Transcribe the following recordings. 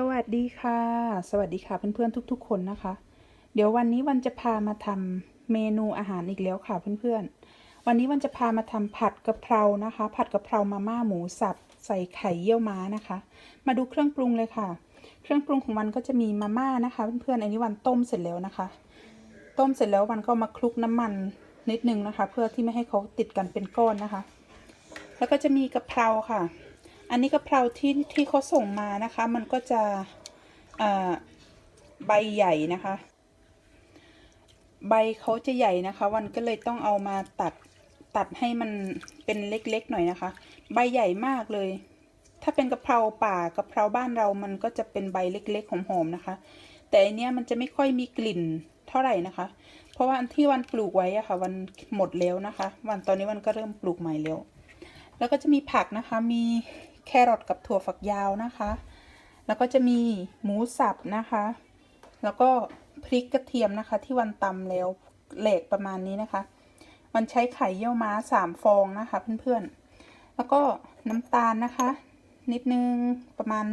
สวัสดีค่ะ สวัสดีค่ะเพื่อนๆทุก ๆ คนนะคะ เดี๋ยววันนี้วันจะพามาทำเมนูอาหารอีกแล้วค่ะเพื่อนๆ วันนี้วันจะพามาทำผัดกะเพรานะคะ ผัดกะเพรามาม่าหมูสับใส่ไข่เยี่ยวม้านะคะ มาดูเครื่องปรุงเลยค่ะ เครื่องปรุงของวันก็จะมีมาม่านะคะเพื่อนๆอันนี้วันต้มเสร็จแล้วนะคะ ต้มเสร็จแล้ววันก็มาคลุกน้ำมันนิดนึงนะคะ เพื่อที่ไม่ให้เขาติดกันเป็นก้อนนะคะ แล้วก็จะมีกะเพราค่ะ อันนี้กะเพราที่ที่เขาส่งมานะคะ มันก็จะใบใหญ่นะคะ ใบเขาจะใหญ่นะคะ วันก็เลยต้องเอามาตัดตัดให้มันเป็นเล็กๆหน่อยนะคะ ใบใหญ่มากเลย ถ้าเป็นกะเพราป่ากะเพราบ้านเรามันก็จะเป็นใบเล็กๆหอมๆนะคะ แต่อันเนี้ยมันจะไม่ค่อยมีกลิ่นเท่าไหร่นะคะ เพราะว่าอันที่วันปลูกไว้อะค่ะ วันหมดแล้วนะคะ วันตอนนี้วันก็เริ่มปลูกใหม่แล้ว แล้วก็จะมีผักนะคะ มี แครอทกับถั่วฝักยาวนะคะ แล้วก็จะมีหมูสับนะคะ แล้วก็พริกกระเทียมนะคะ ที่วันตำแล้วแหลกประมาณนี้นะคะมันใช้ไข่เยี่ยวม้าสามฟองนะคะเพื่อนๆ แล้วก็น้ำตาลนะคะ นิดนึงประมาณ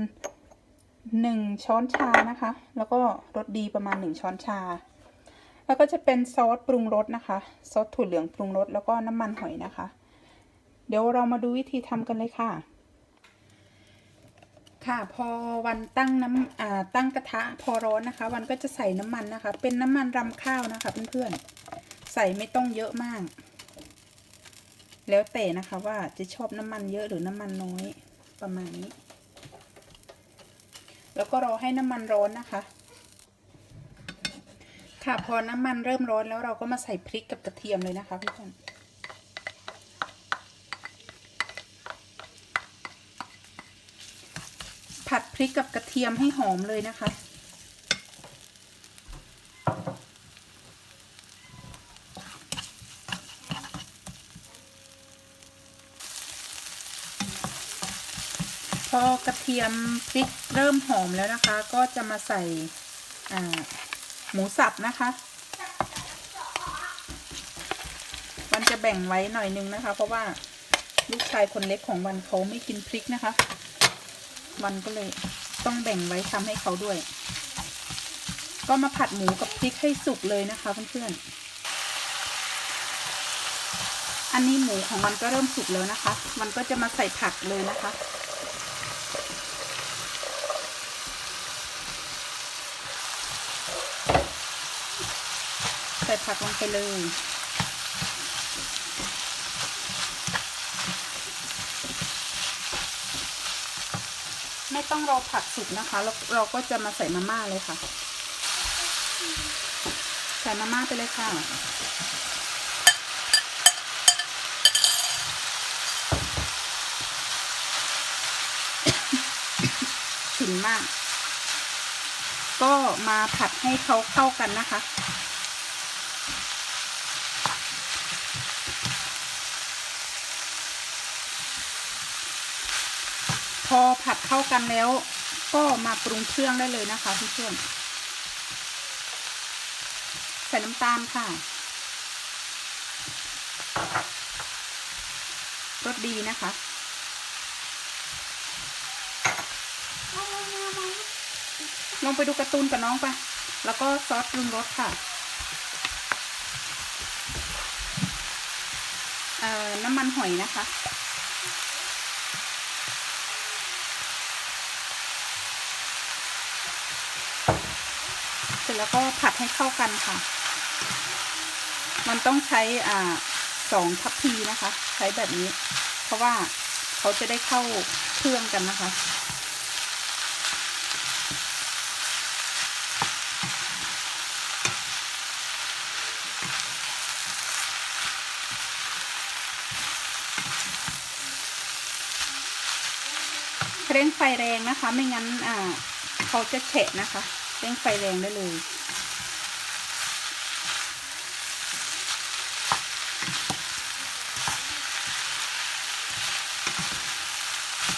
หนึ่งช้อนชานะคะ แล้วก็รสดีประมาณหนึ่งช้อนชา แล้วก็จะเป็นซอสปรุงรสนะคะ ซอสถั่วเหลืองปรุงรสแล้วก็น้ำมันหอยนะคะ เดี๋ยวเรามาดูวิธีทำกันเลยค่ะ ค่ะพอวันตั้งน้ำอ่าตั้งกระทะพอร้อนนะคะ วันก็จะใส่น้ำมันนะคะ เป็นน้ำมันรำข้าวนะคะเพื่อนๆใส่ไม่ต้องเยอะมาก แล้วแต่นะคะว่าจะชอบน้ำมันเยอะหรือน้ำมันน้อยประมาณนี้ แล้วก็รอให้น้ำมันร้อนนะคะ ค่ะพอน้ำมันเริ่มร้อนแล้วเราก็มาใส่พริกกับกระเทียมเลยนะคะเพื่อนๆ ผัดพ ริกกับกระเทียมให้หอมเลยนะคะ พอกระเทียมพริกเริ่มหอมแล้วนะคะ ก็จะมาใส่หมูสับนะคะวันจะแบ่งไว้หน่อยนึงนะคะ เพราะว่าลูกชายคนเล็กของวันเขาไม่กินพริกนะคะ วันก็เลย ต้องแบ่งไว้ทำให้เขาด้วย ก็มาผัดหมูกับพริกให้สุกเลยนะคะเพื่อนๆ อันนี้หมูของมันก็เริ่มสุกแล้วนะคะ มันก็จะมาใส่ผักเลยนะคะใส่ผักลงไปเลย ต้องรอผักสุกนะคะแล้วเราก็จะมาใส่มาม่าเลยค่ะ ใส่มาม่าไปเลยค่ะ ฉุนมาก ก็มาผัดให้เขาเข้ากันนะคะ พอผัดเข้ากันแล้ว ก็มาปรุงเครื่องได้เลยนะคะเพื่อนๆใส่น้ำตาลค่ะรสดีนะคะ ลองไปดูการ์ตูนกับน้องไป แล้วก็ซอสปรุงรสค่ะเอ่อน้ำมันหอยนะคะ ร็จแล้วก็ผัดให้เข้ากันค่ะ มันต้องใช้อ่าสองทัพพีนะคะ ใช้แบบนี้ เพราะว่าเขาจะได้เข้าเครื่องกันนะคะ เร่งไฟแรงนะคะ ไม่งั้นอ่าเขาจะเฉะนะคะ ร่งไฟแรงได้เลย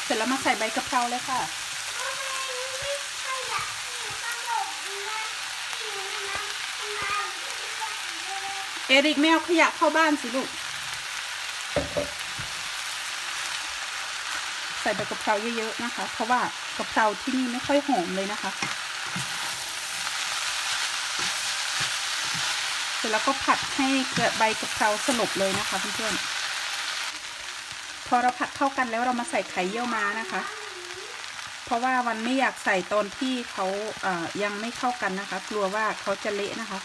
เสร็จแล้วมาใส่ใบกะเพราเลยค่ะเอริกไม่เอาขยะเข้าบ้านสิลูกใใส่ใบกะเพราเยอะๆนะคะ เพราะว่ากะเพราที่นี่ไม่ค่อยหอมเลยนะคะ เส ร็จแล้วก็ผัดให้เกิดใบกะเพราสลบเลยนะคะเพื่อนๆพอเราผัดเข้ากันแล้วเรามาใส่ไข่เยี่ยวม้านะคะ เพราะว่าวันไม่อยากใส่ตอนที่เขาเอ่อยังไม่เข้ากันนะคะ กลัวว่าเขาจะเละนะคะ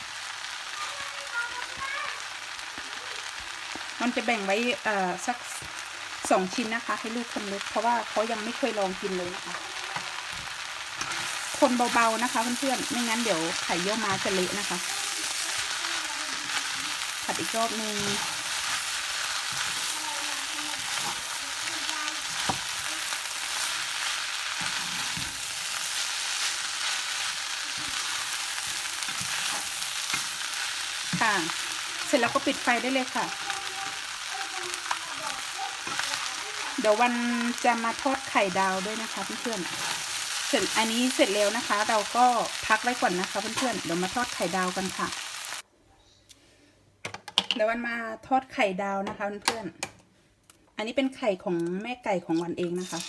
มันจะแบ่งไว้เอ่อสักสองชิ้นนะคะ ให้ลูกคนเล็กเพราะว่าเขายังไม่เคยลองกินเลยนะคะคนเบาๆนะคะเพื่อนๆไม่งั้นเดี๋ยวไข่เยี่ยวม้าจะเละนะคะ ผัดอีกรอบหนึ่งค่ะ เสร็จแล้วก็ปิดไฟได้เลยค่ะ เดี๋ยววันจะมาทอดไข่ดาวด้วยนะคะเพื่อนๆ เสร็จอันนี้เสร็จแล้วนะคะ เราก็พักไว้ก่อนนะคะเพื่อนๆ เดี๋ยวมาทอดไข่ดาวกันค่ะ เดี๋ยววันมาทอดไข่ดาวนะคะเพื่อนๆ อันนี้เป็นไข่ของแม่ไก่ของวันเองนะคะ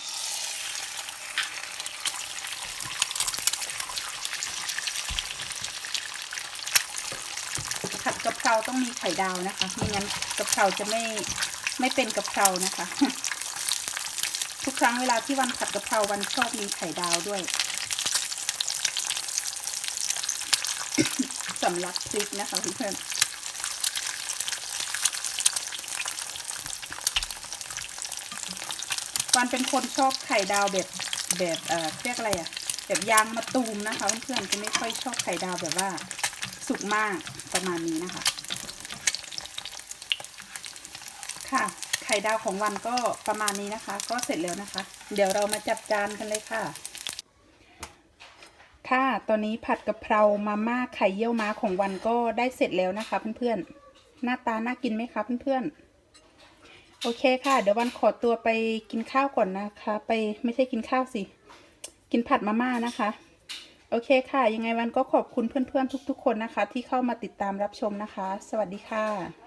ผัดกะเพราต้องมีไข่ดาวนะคะไม่งั้นกะเพราจะไม่ไม่เป็นกะเพรานะคะ ทุกครั้งเวลาที่วันผัดกะเพราวันชอบมีไข่ดาวด้วยสำลักพริกนะคะเพื่อนๆ วันเป็นคนชอบไข่ดาวแบบแบบเอ่อเรียกอะไรอะแบบยางมะตูมนะคะเพื่อนๆจะไม่ค่อยชอบไข่ดาวแบบว่า สุกมากประมาณนี้นะคะ ค่ะไข่ดาวของวันก็ประมาณนี้นะคะ ก็เสร็จแล้วนะคะ เดี๋ยวเรามาจัดจานกันเลยค่ะค่ะตอนนี้ผัดกะเพรามาม่าไข่เยี่ยวม้าของวันก็ได้เสร็จแล้วนะคะ เพื่อนๆหน้าตาน่ากินไหมคะเพื่อนๆ โอเคค่ะ เดี๋ยววันขอตัวไปกินข้าวก่อนนะคะ ไปไม่ใช่กินข้าวสิ กินผัดมาม่านะคะ โอเคค่ะ ยังไงวันก็ขอบคุณเพื่อนๆทุก ๆ คนนะคะ ที่เข้ามาติดตามรับชมนะคะ สวัสดีค่ะ